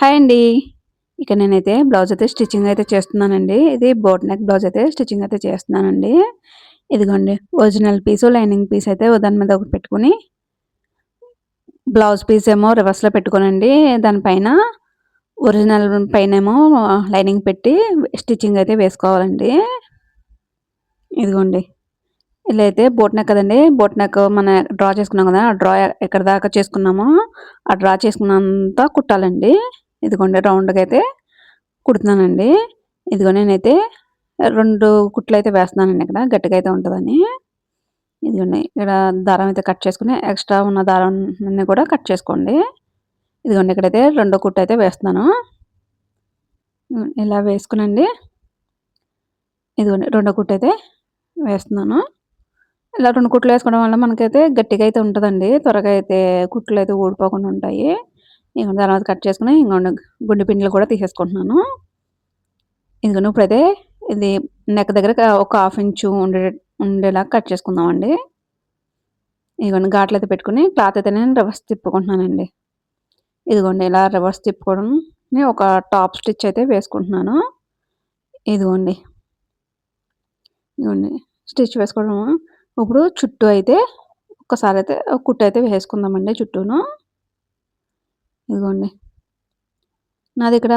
Hi అండి. ఇక నేనైతే బ్లౌజ్ అయితే స్టిచ్చింగ్ అయితే చేస్తున్నానండి. ఇది బోట్ నెక్ బ్లౌజ్ అయితే స్టిచ్చింగ్ అయితే చేస్తున్నానండి. ఇదిగోండి ఒరిజినల్ పీసు లైనింగ్ పీస్ అయితే దాని మీద ఒకటి పెట్టుకుని బ్లౌజ్ పీస్ ఏమో రివర్స్లో పెట్టుకోనండి. దానిపైన ఒరిజినల్ పైన ఏమో లైనింగ్ పెట్టి స్టిచ్చింగ్ అయితే వేసుకోవాలండి. ఇదిగోండి ఇలా అయితే బోట్ నెక్ కదండి. బోట్ నెక్ మన డ్రా చేసుకున్నాం కదా ఆ డ్రా ఎక్కడ దాకా చేసుకున్నామో ఆ డ్రా చేసుకున్నంత కుట్టాలండి. ఇదిగోండి రౌండ్గా అయితే కుడుతున్నానండి. ఇదిగో నేనైతే రెండు కుట్లు అయితే వేస్తున్నానండి ఇక్కడ గట్టిగా అయితే ఉంటుందని. ఇదిగోండి ఇక్కడ దారం అయితే కట్ చేసుకుని ఎక్స్ట్రా ఉన్న దారం కూడా కట్ చేసుకోండి. ఇదిగోండి ఇక్కడైతే రెండో కుట్టు అయితే వేస్తున్నాను. ఇలా వేసుకునండి. ఇదిగోండి రెండో కుట్టు అయితే వేస్తున్నాను. ఇలా రెండు కుట్లు వేసుకోవడం వల్ల మనకైతే గట్టిగా అయితే ఉంటుందండి. త్వరగా అయితే కుట్లు అయితే ఊడిపోకుండా ఉంటాయి. ఇంకా తర్వాత కట్ చేసుకుని ఇంకొండ గుండె పిండిలు కూడా తీసేసుకుంటున్నాను. ఇదిగోండి ఇప్పుడైతే ఇది నెక్ దగ్గర ఒక హాఫ్ ఇంచు ఉండే ఉండేలా కట్ చేసుకుందామండి. ఇదిగోండి ఘాట్లు అయితే పెట్టుకుని క్లాత్ అయితే నేను రివర్స్ తిప్పుకుంటున్నానండి. ఇదిగోండి ఇలా రివర్స్ తిప్పుకోవడం ఒక టాప్ స్టిచ్ అయితే వేసుకుంటున్నాను. ఇదిగోండి ఇదిగోండి స్టిచ్ వేసుకోవడం ఇప్పుడు చుట్టూ అయితే ఒకసారి అయితే కుట్టు అయితే వేసుకుందామండి చుట్టూను. ఇదిగోండి. నాది ఇక్కడ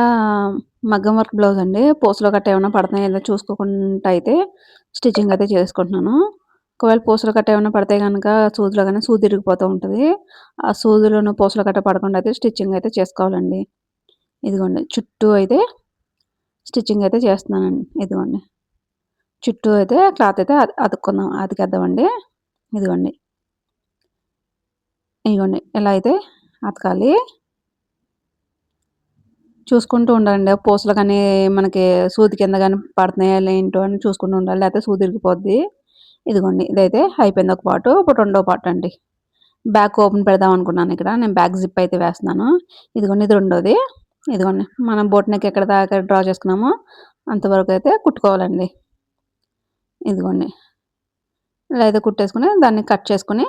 మగ్గం వర్క్ బ్లౌజ్ అండి. పోస్టులో గట్ట ఏమైనా పడుతున్నాయి చూసుకోకుండా అయితే స్టిచ్చింగ్ అయితే చేసుకుంటున్నాను. ఒకవేళ పూసలు గట్ట ఏమైనా పడితే కనుక సూదిలో కానీ సూది తిరిగిపోతూ ఉంటుంది. ఆ సూదిలోను పూసలు గట్ట పడకుండా అయితే స్టిచ్చింగ్ అయితే చేసుకోవాలండి. ఇదిగోండి. చుట్టూ అయితే స్టిచ్చింగ్ అయితే చేస్తున్నానండి. ఇదిగోండి. చుట్టూ అయితే క్లాత్ అయితే అతుక్కుందాం అతికేద్దామండి. ఇదిగోండి. ఇదిగోండి. ఇలా అయితే అతకాలి. చూసుకుంటూ ఉండాలండి. పూసలు కానీ మనకి సూది కింద కానీ పడుతున్నాయా ఏంటో అని చూసుకుంటూ ఉండాలి. లేకపోతే సూది ఇరిగిపోద్ది. ఇదిగోండి ఇదైతే అయిపోయింది ఒక పాటు. ఇప్పుడు రెండో పాటు అండి. బ్యాక్ ఓపెన్ పెడదాం అనుకున్నాను ఇక్కడ. నేను బ్యాక్ జిప్ అయితే వేస్తున్నాను. ఇదిగోండి ఇది రెండోది. ఇదిగోండి మనం బోట్ నెక్ ఎక్కడ దాకా డ్రా చేసుకున్నామో అంతవరకు అయితే కుట్టుకోవాలండి. ఇదిగోండి ఇలా అయితే కుట్టేసుకుని దాన్ని కట్ చేసుకుని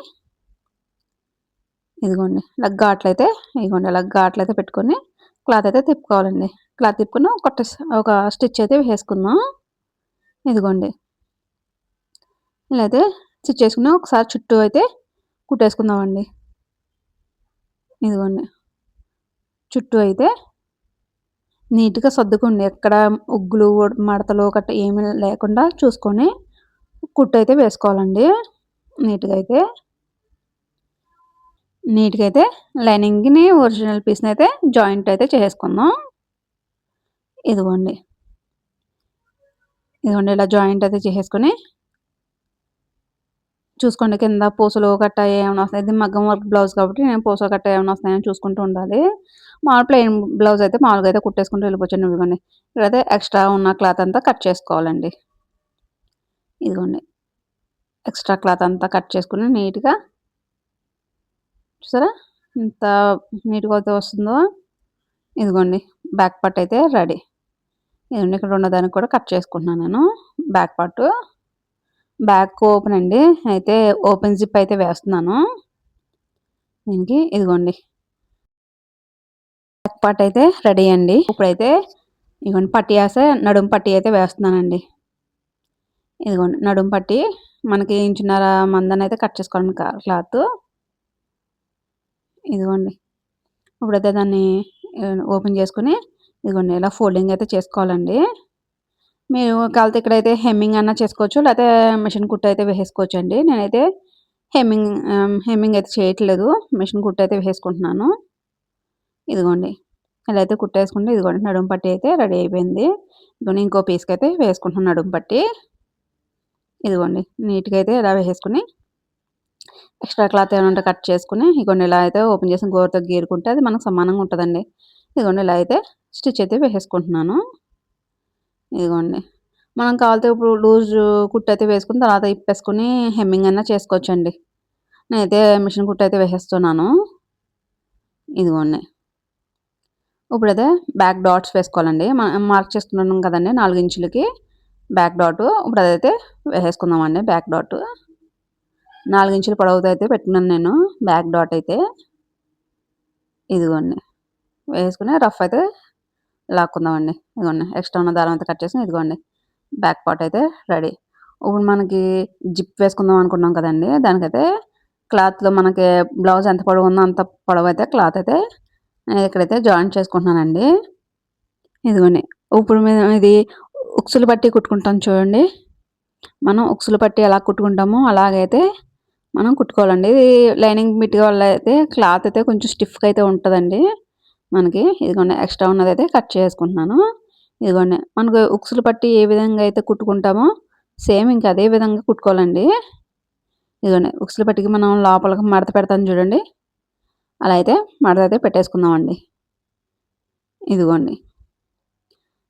ఇదిగోండి ఇలా ఘాట్లు అయితే ఇదిగోండి ఇలా ఘాట్లు అయితే పెట్టుకొని క్లాత్ అయితే తిప్పుకోవాలండి. క్లాత్ తిప్పుకుని ఒక ఒక స్టిచ్ అయితే వేసుకుందాం. ఇదిగోండి. ఇలా అయితే స్టిచ్ చేసుకున్నాం ఒకసారి చుట్టూ అయితే కుట్టేసుకుందామండి. ఇదిగోండి. చుట్టూ అయితే నీట్గా సర్దుకోండి. ఎక్కడ ఉగ్గులు మడతలు గట్ట ఏమీ లేకుండా చూసుకొని కుట్టు అయితే వేసుకోవాలండి. నీట్గా అయితే నీట్గా అయితే లైనింగ్ని ఒరిజినల్ పీస్ని అయితే జాయింట్ అయితే చేసుకుందాం ఇదిగోండి. ఇదిగోండి ఇలా జాయింట్ అయితే చేసేసుకొని చూసుకోండి కింద పూసలు గట్ట ఏమైనా వస్తాయి ఇది మగ్గం వర్క్ బ్లౌజ్ కాబట్టి నేను పూసలు గట్ట ఏమైనా వస్తాయని చూసుకుంటూ ఉండాలి. మామూలు ప్లెయిన్ బ్లౌజ్ అయితే మామూలుగా అయితే కుట్టేసుకుంటూ వెళ్ళిపోవచ్చు ఇదిగోండి ఇక్కడైతే ఎక్స్ట్రా ఉన్న క్లాత్ అంతా కట్ చేసుకోవాలండి. ఇదిగోండి. ఎక్స్ట్రా క్లాత్ అంతా కట్ చేసుకుని నీట్గా చూసారా? ఎంత నీట్గా అయితే వస్తుందో? ఇదిగోండి బ్యాక్ పార్ట్ అయితే రెడీ ఇదిగోండి ఇక్కడ ఉన్నదానికి కూడా కట్ చేసుకుంటున్నాను నేను బ్యాక్ పార్ట్ బ్యాక్ ఓపెన్ అండి అయితే ఓపెన్ జిప్ అయితే వేస్తున్నాను. దీనికి ఇదిగోండి. బ్యాక్ పార్ట్ అయితే రెడీ అండి. ఇప్పుడైతే ఇదిగోండి పట్టి వేసే నడుము పట్టి అయితే వేస్తున్నానండి. ఇదిగోండి నడుము పట్టి మనకి ఇంచున్నర మందని అయితే కట్ చేసుకోవడం క్లాత్ ఇదిగోండి. ఇప్పుడైతే దాన్ని ఓపెన్ చేసుకుని ఇదిగోండి ఇలా ఫోల్డింగ్ అయితే చేసుకోవాలండి. మీరు కాలితే ఇక్కడైతే హెమ్మింగ్ అన్నా చేసుకోవచ్చు లేకపోతే మిషన్ కుట్టు అయితే వేసుకోవచ్చు అండి నేనైతే హెమ్మింగ్ హెమ్మింగ్ అయితే చేయట్లేదు మిషన్ కుట్టు అయితే వేసుకుంటున్నాను. ఇదిగోండి ఇలా అయితే కుట్టేసుకుంటే ఇదిగోండి నడుము పట్టి అయితే రెడీ అయిపోయింది. ఇదిగోండి ఇంకో పీస్కి అయితే వేసుకుంటున్నాను నడుము పట్టి. ఇదిగోండి నీట్గా అయితే ఇలా వేసేసుకుని ఎక్స్ట్రా క్లాత్ ఏమైనా ఉంటే కట్ చేసుకుని ఇదిగోండి ఇలా అయితే ఓపెన్ చేసి గోరుతో గీరుకుంటే అది మనకు సమానంగా ఉంటుందండి. ఇదిగోండి ఇలా అయితే స్టిచ్ అయితే వేసేసుకుంటున్నాను. ఇదిగోండి. మనం కావాలితే ఇప్పుడు లూజ్ కుట్టు అయితే వేసుకుని తర్వాత ఇప్పేసుకుని హెమ్మింగ్ అయినా చేసుకోవచ్చండి. నేనైతే మిషన్ కుట్టు అయితే వేసేస్తున్నాను. ఇదిగోండి. ఇప్పుడైతే బ్యాక్ డాట్స్ వేసుకోవాలండి. మార్క్ చేసుకున్నాం కదండి నాలుగు ఇంచులకి బ్యాక్ డాట్. ఇప్పుడు అదైతే వేసేసుకుందామండి బ్యాక్ డాట్. నాలుగు ఇంచుల పొడవుతో అయితే పెట్టుకున్నాను నేను బ్యాక్ డాట్ అయితే. ఇదిగోండి వేసుకుని రఫ్ అయితే లాక్కుందామండి. ఇదిగోండి ఎక్స్ట్రా ఉన్న దారం అయితే కట్ చేసి ఇదిగోండి బ్యాక్ పార్ట్ అయితే రెడీ. ఇప్పుడు మనకి జిప్ వేసుకుందాం అనుకున్నాం కదండి దానికైతే క్లాత్లో మనకి బ్లౌజ్ ఎంత పొడవు ఉందో అంత పొడవు అయితే క్లాత్ అయితే నేను ఇక్కడైతే జాయింట్ చేసుకుంటున్నానండి. ఇదిగోండి ఇప్పుడు మీద ఇది ఉక్సులు పట్టి కుట్టుకుంటాం చూడండి. మనం ఉక్సులు పట్టి ఎలా కుట్టుకుంటామో అలాగైతే మనం కుట్టుకోవాలండి. ఇది లైనింగ్ మిట్టిగా వల్ల అయితే క్లాత్ అయితే కొంచెం స్టిఫ్గా అయితే ఉంటుందండి. మనకి ఇదిగోండి ఎక్స్ట్రా ఉన్నది అయితే కట్ చేసుకుంటున్నాను. ఇదిగోండి మనకు ఉక్సులు పట్టి ఏ విధంగా అయితే కుట్టుకుంటామో సేమ్ ఇంకా అదే విధంగా కుట్టుకోవాలండి. ఇదిగోండి ఉక్సులు పట్టికి మనం లోపలికి మడత పెడతాం చూడండి. అలా అయితే మడత అయితే పెట్టేసుకుందామండి. ఇదిగోండి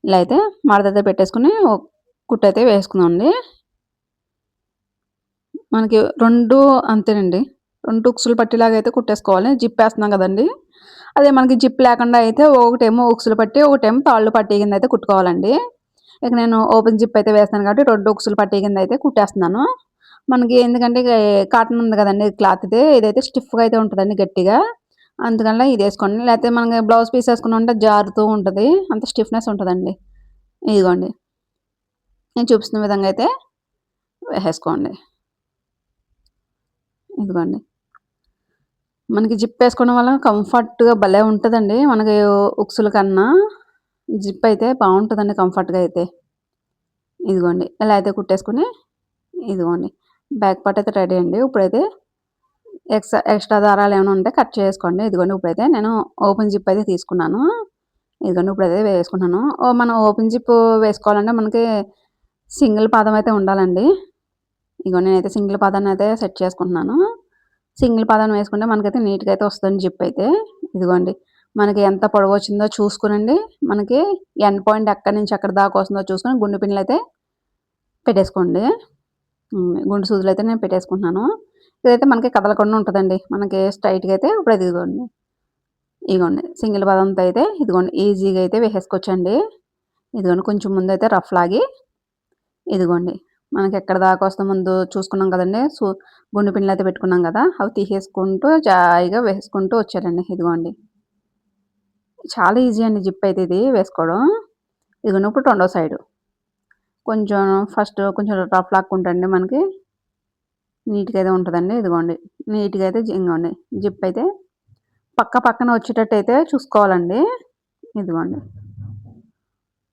ఇలా అయితే మడత అయితే పెట్టేసుకుని కుట్టు అయితే వేసుకుందామండి. మనకి రెండు అంతేనండి. రెండు ఉక్సులు పట్టేలాగా అయితే కుట్టేసుకోవాలి. జిప్ వేస్తున్నాం కదండి. అదే మనకి జిప్ లేకుండా అయితే ఒకటేమో ఉక్సులు పట్టి ఒకటేమో తాళ్ళు పట్టి కింద అయితే కుట్టుకోవాలండి. ఇక నేను ఓపెన్ జిప్ అయితే వేస్తాను కాబట్టి రెండు ఉక్సులు పట్టి కింద అయితే కుట్టేస్తున్నాను. మనకి ఎందుకంటే కాటన్ ఉంది కదండి క్లాత్ ఇది ఇదైతే స్టిఫ్గా అయితే ఉంటుందండి గట్టిగా. అందుకని ఇది వేసుకోండి. లేకపోతే మనకి బ్లౌజ్ పీస్ వేసుకుని జారుతూ ఉంటుంది. అంత స్టిఫ్నెస్ ఉంటుందండి. ఇదిగోండి. నేను చూపిస్తున్న విధంగా అయితే వేసేసుకోండి ఇదిగోండి. మనకి జిప్ వేసుకోవడం వల్ల కంఫర్ట్గా భలే ఉంటుందండి. మనకి ఉక్సుల కన్నా జిప్ అయితే బాగుంటుందండి కంఫర్ట్గా అయితే. ఇదిగోండి ఇలా అయితే కుట్టేసుకుని ఇదిగోండి బ్యాక్ పార్ట్ అయితే రెడీ అండి. ఇప్పుడైతే ఎక్స్ట్రా ఎక్స్ట్రా దారాలు ఏమైనా ఉంటే కట్ చేసుకోండి. ఇదిగోండి ఇప్పుడైతే నేను ఓపెన్ జిప్ అయితే తీసుకున్నాను. ఇదిగోండి ఇప్పుడైతే వేసుకున్నాను మనం ఓపెన్ జిప్ వేసుకోవాలంటే మనకి సింగిల్ పాదం అయితే ఉండాలండి. ఇదిగో నేనైతే సింగిల్ పాదాన్ని అయితే సెట్ చేసుకుంటున్నాను. సింగిల్ పాదాన్ని వేసుకుంటే మనకైతే నీట్గా అయితే వస్తుంది జిప్ అయితే ఇదిగోండి. మనకి ఎంత పొడవు వచ్చిందో చూసుకునండి. మనకి ఎండ్ పాయింట్ ఎక్కడి నుంచి ఎక్కడ దాకా వస్తుందో చూసుకుని గుండు పిన్నులు అయితే పెట్టేసుకోండి. గుండు సూదులు అయితే నేను పెట్టేసుకుంటున్నాను. ఇదైతే మనకి కదలకుండా ఉంటుందండి. మనకి స్ట్రైట్గా అయితే ఇప్పుడు ఇదిగోండి. ఇదిగోండి సింగిల్ పదంతో అయితే ఇదిగోండి ఈజీగా అయితే వేసేసుకోవచ్చండి. ఇదిగోండి కొంచెం ముందు అయితే రఫ్ లాగి ఇదిగోండి. మనకి ఎక్కడ దాకా వస్తే ముందు చూసుకున్నాం కదండి. సో గుండు పిండిలు అయితే పెట్టుకున్నాం కదా. అవి తీసేసుకుంటూ జాయిగా వేసుకుంటూ వచ్చారండి. ఇదిగోండి. చాలా ఈజీ అండి జిప్ అయితే ఇది వేసుకోవడం. ఇదిగోండి ఇప్పుడు రెండో సైడు. కొంచెం ఫస్ట్ కొంచెం రఫ్ లాక్కుంటండి మనకి. నీట్గా అయితే ఉంటుందండి. ఇదిగోండి. నీట్గా అయితే ఇంకోండి జిప్ అయితే పక్క పక్కన వచ్చేటట్టు అయితే చూసుకోవాలండి. ఇదిగోండి.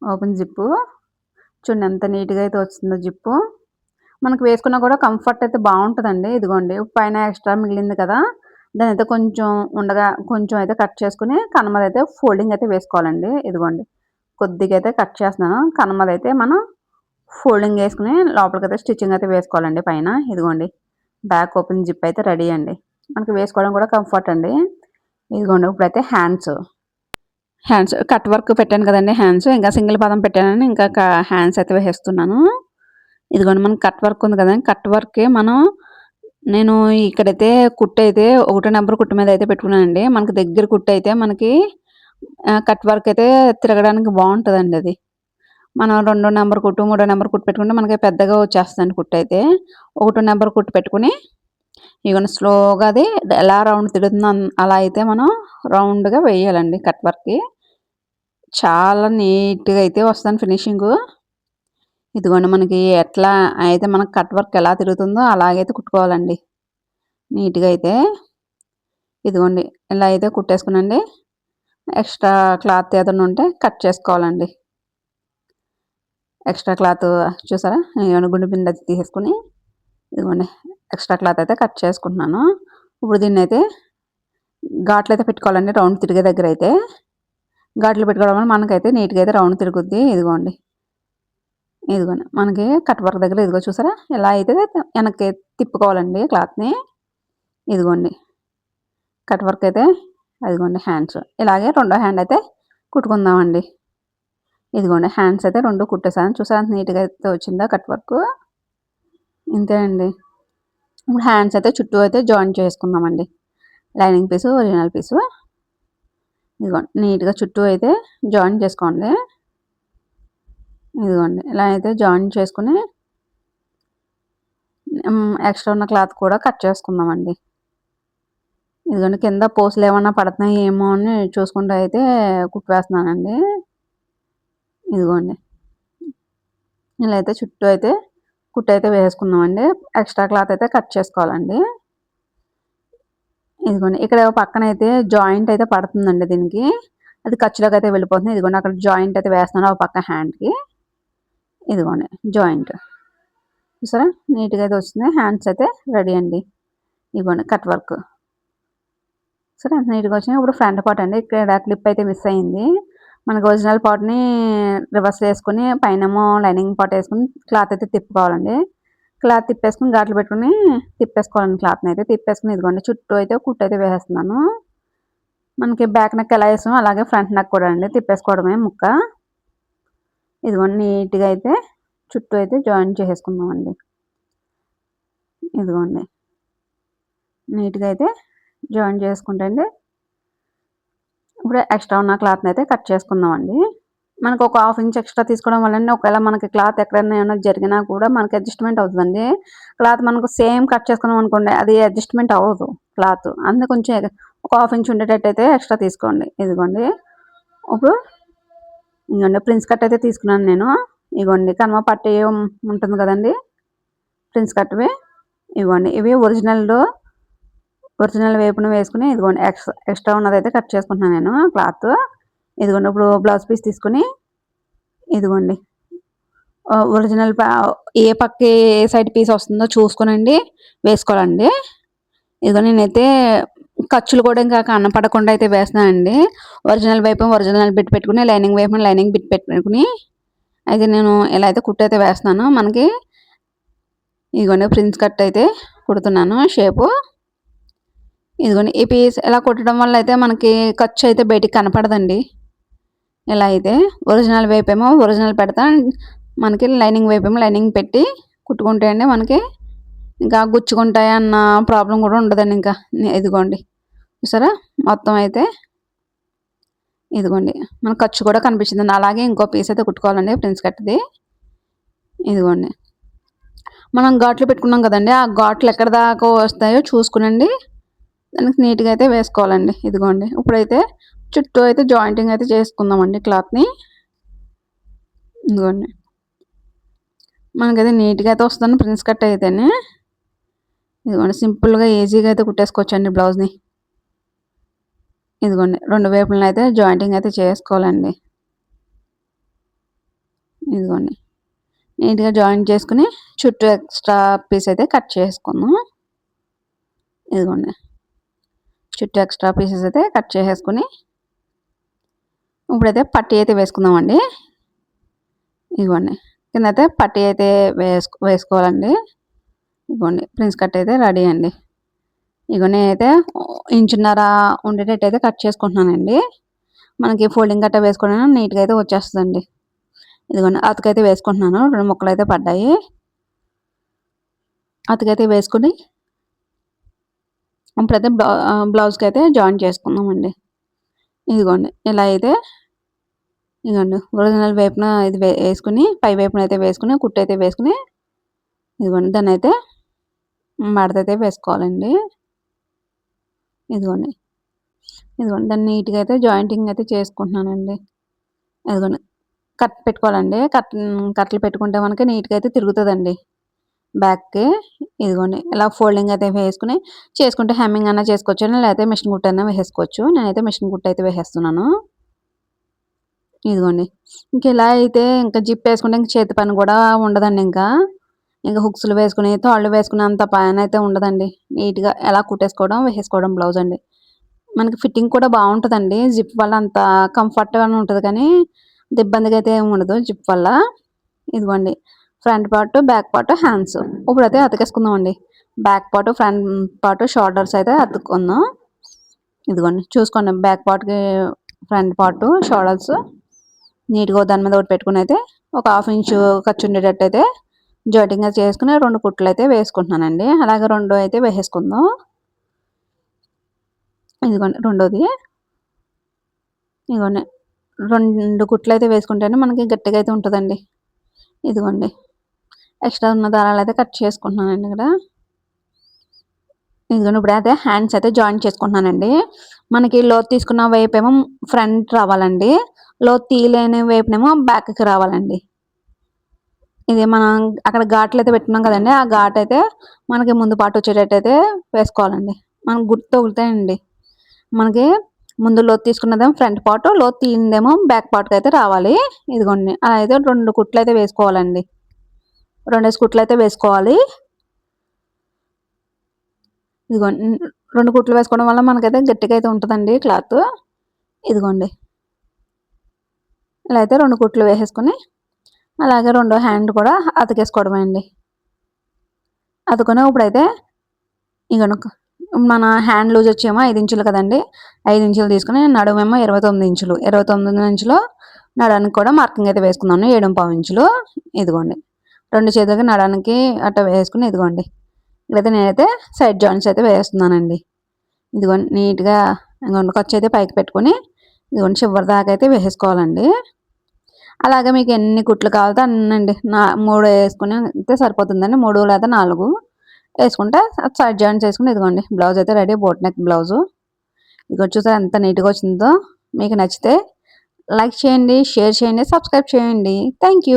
Open zip. చూడండి ఎంత నీట్గా అయితే వస్తుందో జిప్పు. మనకు వేసుకున్నా కూడా కంఫర్ట్ అయితే బాగుంటుందండి. ఇదిగోండి పైన ఎక్స్ట్రా మిగిలింది కదా దాని అయితే కొంచెం ఉండగా కొంచెం అయితే కట్ చేసుకుని కనమద అయితే ఫోల్డింగ్ అయితే వేసుకోవాలండి. ఇదిగోండి కొద్దిగా అయితే కట్ చేస్తున్నాను. కనమద అయితే మనం ఫోల్డింగ్ వేసుకుని లోపలికైతే స్టిచ్చింగ్ అయితే వేసుకోవాలండి పైన. ఇదిగోండి బ్యాక్ ఓపెన్ జిప్ అయితే రెడీ అండి. మనకి వేసుకోవడం కూడా కంఫర్ట్ అండి. ఇదిగోండి ఇప్పుడైతే హ్యాండ్స్ హ్యాండ్స్ కట్ వర్క్ పెట్టాను కదండి హ్యాండ్స్ ఇంకా సింగిల్ పదం పెట్టానని ఇంకా హ్యాండ్స్ అయితే వేసేస్తున్నాను. ఇదిగోండి మనకి కట్ వర్క్ ఉంది కదండి కట్ వర్కే మనం నేను ఇక్కడైతే కుట్టు అయితే ఒకటో నెంబర్ కుట్టు మీద అయితే పెట్టుకున్నానండి. మనకి దగ్గర కుట్టు అయితే మనకి కట్ వర్క్ అయితే తిరగడానికి బాగుంటుందండి అది. మనం రెండో నెంబర్ కుట్టు మూడో నెంబర్ కుట్టు పెట్టుకుంటే మనకి పెద్దగా వచ్చేస్తుందండి కుట్టు అయితే. ఒకటో నెంబర్ కుట్టు పెట్టుకుని ఇవన్నీ స్లోగా అది ఎలా రౌండ్ తిరుగుతుందో అలా అయితే మనం రౌండ్గా వేయాలండి కట్ వర్క్కి చాలా నీట్గా అయితే వస్తుంది ఫినిషింగ్. ఇదిగోండి మనకి ఎట్లా అయితే మనకు కట్ వర్క్ ఎలా తిరుగుతుందో అలాగైతే కుట్టుకోవాలండి. నీట్గా అయితే. ఇదిగోండి ఇలా అయితే కుట్టేసుకునండి. ఎక్స్ట్రా క్లాత్ ఏదైనా ఉంటే కట్ చేసుకోవాలండి. ఎక్స్ట్రా క్లాత్ చూసారా? నేను గుండె పిండి అది తీసేసుకుని ఇదిగోండి ఎక్స్ట్రా క్లాత్ అయితే కట్ చేసుకుంటున్నాను. ఇప్పుడు దీన్ని అయితే ఘాట్లు అయితే పెట్టుకోవాలండి రౌండ్ తిరిగే దగ్గర అయితే. ఘాట్లు పెట్టుకోవడం వల్ల మనకైతే నీట్గా అయితే రౌండ్ తిరుగుద్ది. ఇదిగోండి. ఇదిగోండి. మనకి కట్ వర్క్ దగ్గర ఇదిగో చూసారా? ఎలా అయితే వెనక్కి తిప్పుకోవాలండి క్లాత్ని ఇదిగోండి. కట్ వర్క్ అయితే అదిగోండి హ్యాండ్స్ ఇలాగే రెండో హ్యాండ్ అయితే కుట్టుకుందామండి. ఇదిగోండి. హ్యాండ్స్ అయితే రెండు కుట్టేసాను. చూసారా? నీట్గా అయితే వచ్చిందా కట్ వర్క్ ఇంతే అండి. ఇప్పుడు హ్యాండ్స్ అయితే చుట్టూ అయితే జాయిన్ చేసుకుందామండి. లైనింగ్ పీసు ఒరిజినల్ పీసు ఇదిగోండి నీట్గా చుట్టూ అయితే జాయిన్ చేసుకోండి. ఇదిగోండి ఇలా అయితే జాయిన్ చేసుకుని ఎక్స్ట్రా ఉన్న క్లాత్ కూడా కట్ చేసుకుందామండి. ఇదిగోండి కింద పూసలు ఏమన్నా పడుతున్నాయి ఏమో అని చూసుకుంటూ అయితే కుట్టివేస్తున్నానండి ఇదిగోండి ఇలా అయితే చుట్టూ అయితే కుట్టు అయితే వేసుకుందామండి. ఎక్స్ట్రా క్లాత్ అయితే కట్ చేసుకోవాలండి. ఇదిగోండి ఇక్కడ పక్కన అయితే జాయింట్ అయితే పడుతుందండి దీనికి. అది ఖర్చులోకి అయితే వెళ్ళిపోతుంది. ఇదిగోండి అక్కడ జాయింట్ అయితే వేస్తున్నాను ఒక పక్క హ్యాండ్కి. ఇదిగోండి జాయింట్. చూసారా? నీట్గా అయితే వస్తుంది. హ్యాండ్స్ అయితే రెడీ అండి. ఇదిగోండి కట్ వర్క్. సరే అంత నీట్గా వచ్చినాయి. ఇప్పుడు ఫ్రంట్ పార్ట్ అండి. ఇక్కడ క్లిప్ అయితే మిస్ అయింది. మనకి ఒరిజినల్ పార్ట్ని రివర్స్ వేసుకుని పైనమో లైనింగ్ పార్ట్ వేసుకుని క్లాత్ అయితే తిప్పుకోవాలండి. క్లాత్ తిప్పేసుకుని గాట్లు పెట్టుకుని తిప్పేసుకోవాలండి క్లాత్ని అయితే తిప్పేసుకుని ఇదిగోండి చుట్టూ అయితే కుట్టు అయితే వేసేస్తున్నాను. మనకి బ్యాక్ నెక్ ఎలా వేసామో అలాగే ఫ్రంట్ నెక్ కూడా అండి తిప్పేసుకోవడమే ముక్క. ఇదిగోండి నీట్గా అయితే చుట్టూ అయితే జాయిన్ చేసేసుకుందామండి. ఇదిగోండి నీట్గా అయితే జాయిన్ చేసుకుంటే అండి ఇప్పుడు ఎక్స్ట్రా ఉన్న క్లాత్ని అయితే కట్ చేసుకుందామండి. మనకు ఒక హాఫ్ ఇంచ్ ఎక్స్ట్రా తీసుకోవడం వల్ల ఒకవేళ మనకి క్లాత్ ఎక్కడైనా ఏమైనా జరిగినా కూడా మనకి అడ్జస్ట్మెంట్ అవుతుందండి. క్లాత్ మనకు సేమ్ కట్ చేసుకున్నాం అనుకోండి అది అడ్జస్ట్మెంట్ అవ్వదు క్లాత్. అందుకే కొంచెం ఒక హాఫ్ ఇంచ్ ఉండేటట్టు అయితే ఎక్స్ట్రా తీసుకోండి. ఇదిగోండి. ఇప్పుడు ఇదిగోండి ప్రిన్స్ కట్ అయితే తీసుకున్నాను నేను. ఇవ్వండి కనుమ పట్టి ఉంటుంది కదండి ప్రిన్స్ కట్వి ఇవ్వండి ఇవి ఒరిజినల్ ఒరిజినల్ వేపును వేసుకుని ఇదిగోండి ఎక్స్ట్రా ఎక్స్ట్రా ఉన్నదైతే కట్ చేసుకుంటున్నాను నేను క్లాత్. ఇదిగోండి ఇప్పుడు బ్లౌజ్ పీస్ తీసుకుని ఇదిగోండి. ఒరిజినల్ ఏ పక్క ఏ సైడ్ పీస్ వస్తుందో చూసుకునండి వేసుకోవాలండి. ఇదిగో నేనైతే ఖర్చులు కూడా ఇంకా కనపడకుండా అయితే వేస్తున్నానండి. ఒరిజినల్ వైపు ఒరిజినల్ బిట్ పెట్టుకుని లైనింగ్ వైపు లైనింగ్ బిట్ పెట్టుకుని అయితే నేను ఇలా అయితే కుట్టు అయితే వేస్తున్నాను. మనకి ఇదిగోండి ప్రిన్స్ కట్ అయితే కుడుతున్నాను షేపు ఇదిగోండి ఈ పీస్ ఇలా కుట్టడం వల్ల అయితే మనకి ఖర్చు అయితే బయటికి కనపడదండి. ఇలా అయితే ఒరిజినల్ వైపు ఏమో ఒరిజినల్ పెడతా మనకి లైనింగ్ వైపు ఏమో లైనింగ్ పెట్టి కుట్టుకుంటే అండి మనకి. ఇంకా గుచ్చుకుంటాయి అన్న ప్రాబ్లం కూడా ఉండదండి ఇంకా. ఇదిగోండి. చూసారా? మొత్తం అయితే ఇదిగోండి. మన ఖర్చు కూడా కనిపించింది అలాగే ఇంకో పీస్ అయితే కుట్టుకోవాలండి ప్రిన్స్ కట్టది. ఇదిగోండి. మనం ఘాట్లు పెట్టుకున్నాం కదండి ఆ ఘాట్లు ఎక్కడ దాకా వస్తాయో చూసుకునండి. దానికి నీట్గా అయితే వేసుకోవాలండి. ఇదిగోండి. ఇప్పుడైతే చుట్టూ అయితే జాయింటింగ్ అయితే చేసుకుందామండి క్లాత్ని. ఇదిగోండి. మనకైతే నీట్గా అయితే వస్తుంది ప్రిన్స్ కట్ అయితేనే. ఇదిగోండి సింపుల్గా ఈజీగా అయితే కుట్టేసుకోవచ్చండి బ్లౌజ్ని. ఇదిగోండి రెండు వైపులను అయితే జాయింటింగ్ అయితే చేసుకోవాలండి. ఇదిగోండి నీట్గా జాయింట్ చేసుకుని చుట్టూ ఎక్స్ట్రా పీస్ అయితే కట్ చేసుకుందాం. ఇదిగోండి చుట్టూ ఎక్స్ట్రా పీసెస్ అయితే కట్ చేసేసుకుని ఇప్పుడైతే పట్టి అయితే వేసుకుందామండి. ఇదిగోండి. కింద అయితే పట్టి అయితే వేసుకో వేసుకోవాలండి. ఇదిగోండి. ప్రిన్స్ కట్ అయితే రెడీ అండి. ఇగోని అయితే ఇంచున్నర ఉండేటట్టు అయితే కట్ చేసుకుంటున్నానండి. మనకి ఫోల్డింగ్ కట్ట వేసుకోవడం నీట్గా అయితే వచ్చేస్తుందండి. ఇదిగోండి. అతకైతే వేసుకుంటున్నాను. రెండు ముక్కలు అయితే పడ్డాయి. అతకైతే వేసుకుని ఇప్పుడైతే బ్లౌ బ్లౌజ్కి అయితే జాయిన్ చేసుకుందామండి. ఇదిగోండి ఇలా అయితే ఇదిగోండి ఒరిజినల్ వైపున ఇది వేసుకుని పై వైపున అయితే వేసుకుని కుట్టు అయితే వేసుకుని ఇదిగోండి దాన్ని అయితే మడత అయితే వేసుకోవాలండి. ఇదిగోండి ఇదిగోండి దాన్ని నీట్గా అయితే జాయింటింగ్ అయితే చేసుకుంటున్నానండి. ఇదిగోండి కట్ పెట్టుకోవాలండి కట్ కట్టలు పెట్టుకుంటే మనకి నీట్గా అయితే తిరుగుతుందండి. బ్యాక్కి ఇదిగోండి ఇలా ఫోల్డింగ్ అయితే వేసుకుని చేసుకుంటే హెమ్మింగ్ అన్నా చేసుకోవచ్చు లేకపోతే మిషన్ గుట్ట అయినా వేసుకోవచ్చు. నేనైతే మిషన్ గుట్ట అయితే వేసేస్తున్నాను. ఇదిగోండి ఇంక ఇలా అయితే ఇంకా జిప్ వేసుకుంటే ఇంక చేతి పని కూడా ఉండదండి ఇంకా. ఇంకా హుక్స్లు వేసుకుని తాళ్ళు వేసుకుని అంత పైన అయితే ఉండదండి. నీట్గా ఎలా కుట్టేసుకోవడం వేసేసుకోవడం బ్లౌజ్ అండి. మనకి ఫిట్టింగ్ కూడా బాగుంటుందండి. జిప్ వల్ల అంత కంఫర్ట్గానే ఉంటుంది కానీ ఇబ్బందిగా అయితే ఏమి ఉండదు జిప్ వల్ల. ఇదిగోండి front part back part hands. ఇప్పుడైతే అతికేసుకుందామండి. Back part front part shoulders అయితే అతుక్కుందాం ఇదిగోండి చూసుకోండి బ్యాక్ పార్ట్కి ఫ్రంట్ పార్ట్ షోల్డర్స్. నీట్గా దాని మీద ఒకటి పెట్టుకుని అయితే ఒక హాఫ్ ఇంచు ఖర్చు ఉండేటట్టు అయితే జాయింటింగ్ చేసుకుని రెండు కుట్లు అయితే వేసుకుంటున్నానండి. అలాగే రెండు అయితే వేసేసుకుందాం. ఇదిగోండి రెండోది. ఇదిగోండి రెండు కుట్లు అయితే వేసుకుంటేనే మనకి గట్టిగా అయితే ఉంటుందండి. ఇదిగోండి ఎక్స్ట్రా ఉన్న దారాలు అయితే కట్ చేసుకుంటున్నానండి ఇక్కడ. ఇదిగోండి ఇప్పుడు అయితే హ్యాండ్స్ అయితే జాయిన్ చేసుకుంటున్నానండి. మనకి లోతు తీసుకున్న వైపు ఏమో ఫ్రంట్ రావాలండి. లోత్ తీయలేని వైపునేమో బ్యాక్కి రావాలండి. ఇది మనం అక్కడ ఘాట్లు అయితే పెట్టుకున్నాం కదండి ఆ ఘాట్ అయితే మనకి ముందు పాటు వచ్చేటట్టు అయితే వేసుకోవాలండి. మనకు గుర్తు తగులుతాయండి. మనకి ముందు లోతు తీసుకున్నదేమో ఫ్రంట్ పార్ట్ లోతు తీయిందేమో బ్యాక్ పార్ట్కి అయితే రావాలి. ఇదిగోండి అలా అయితే రెండు కుట్లు అయితే వేసుకోవాలండి. రెండేసి కుట్లు అయితే వేసుకోవాలి. ఇదిగోండి రెండు కుట్లు వేసుకోవడం వల్ల మనకైతే గట్టిగా అయితే ఉంటుందండి క్లాత్. ఇదిగోండి. ఇలా అయితే రెండు కుట్లు వేసేసుకుని అలాగే రెండో హ్యాండ్ కూడా అతికేసుకోవడమే అండి. అతుకొని ఇప్పుడైతే ఇగను మన హ్యాండ్ లూజ్ వచ్చేమో ఐదు ఇంచులు కదండి. ఐదు ఇంచులు తీసుకుని నడుమేమో ఇరవై తొమ్మిది ఇంచులు. ఇరవై తొమ్మిది ఇంచులు నడానికి కూడా మార్కింగ్ అయితే వేసుకున్నాను ఏడు పావు ఇంచులు. ఇదిగోండి. రెండు చేతులకి నడానికి అట్ట వేసుకుని ఇదిగోండి. ఇక్కడైతే నేనైతే సైడ్ జాయింట్స్ అయితే వేస్తున్నానండి. ఇదిగోండి నీట్గా ఇంకొండ ఖర్చు అయితే పైకి పెట్టుకొని ఇదిగోండి చివరి దాకా అయితే వేసేసుకోవాలండి అలాగే మీకు ఎన్ని కుట్లు కావాలో అన్నండి. నా మూడు వేసుకుని అయితే సరిపోతుందండి. మూడు లేదా నాలుగు వేసుకుంటే సైడ్ జాయింట్స్ వేసుకుని ఇదిగోండి బ్లౌజ్ అయితే రెడీ బోట్ నెక్ బ్లౌజు. ఇదిగో చూసారు ఎంత నీట్గా వచ్చిందో. మీకు నచ్చితే లైక్ చేయండి షేర్ చేయండి సబ్స్క్రైబ్ చేయండి. థ్యాంక్